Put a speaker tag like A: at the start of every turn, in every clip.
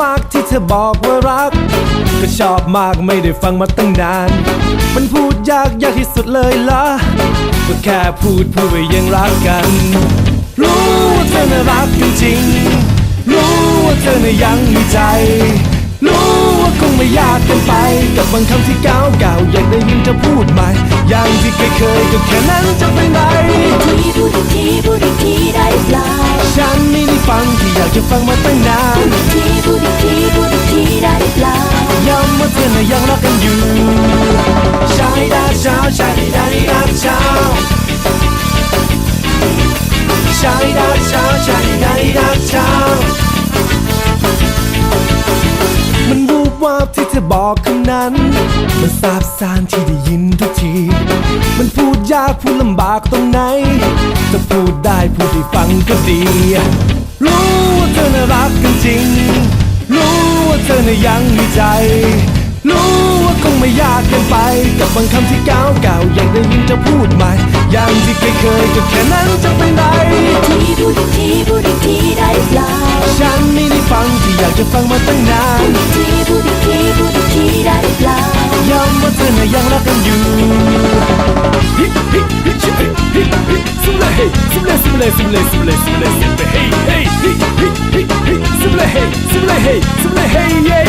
A: มากที่เธอบอกว่ารัก ก็ชอบมากไม่ได้ฟังมาตั้งนาน มันพูดยากยากที่สุดเลยละก็แค่พูดพูดไปยังรักกัน รู้ว่าเธอน่รักจริง รู้ว่าเธอน่ะยังมีใจ รู้ว่าคงไม่ยากเกินไป กับบางคำที่ก้าวเก่าอยากได้ยินเธอพูดใหม่อย่างที่เคยเคยก็แค่นั้นจะเป็นไร ย้ำว่าเธอนยังรักกันอยู่ชายดาเช้าชาดาดีดาเช้าชาดาเช้าชายดาดีดาเช้ามันวูบวาบที่เธอบอกคำนั้น มันซาบซ่านที่ได้ยินทุกที มันพูดยากพูดลำบากตรงไหน จะพูดได้พูดให้ฟังก็ดี รู้ว่าเธอน่ารักกันจริง รู้ว่าเธอน่ะยังมีใจ รู้ว่าคงไม่ยากเกินไป กับบางคำที่ก้าวเก่าอยากได้ยินเธอพูดใหม่ อย่างที่เคยเคยก็แค่นั้นจะเป็นไร
B: ทีพูดอีกทีพูดอีกทีได้เปล่า
A: ฉันไม่ได้ฟังที่อยากจะฟังมาตั้งนาน
B: ทีพูดอีกทีพูดอีกทีได้เปล่า
A: ย้ำว่าเธอน่ะยังรักกันอยู่ฮิฮิฮิชิฮิฮิฮิสุเลเฮสุเลสุเลสุเลสุเลสุเลสุเลเฮเฮฮิฮิฮิฮิสุเลเฮสุเลเฮสุเลเฮเย่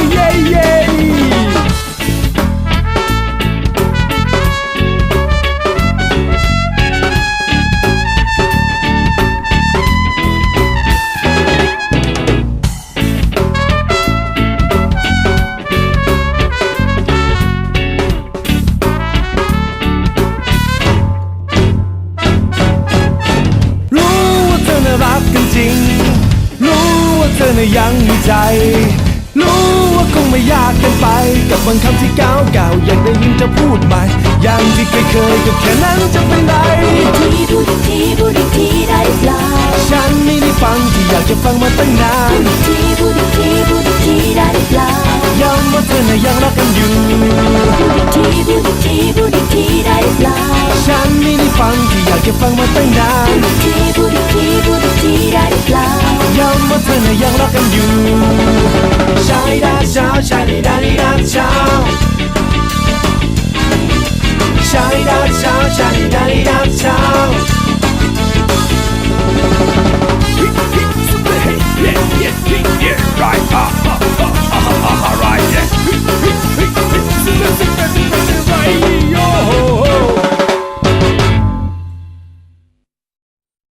A: น่ะยังมีใจ รู้ว่าคงไม่ยากเกินไป กับบางคำที่ก้าวเก่าอยากได้ยินเธอพูดใหม่อย่างที่เคยเคยๆก็แค่นั้นจะเป็นไร
B: ทีพูดีทีพูดอีกทีได้เปล่า
A: ฉันไม่ได้ฟังที่อยากจะฟังมาตั้งนาน
B: ทีพูดีทีพูดีทีได้เปล่า
A: ย้ำว่าเธอน่ะยังรักกันอยู่
B: ทีพูดีทีพูดีทีได้เปล่า
A: ฉันไม่ได้ฟังที่อยากจะฟังมาตั้งนาน Bahia.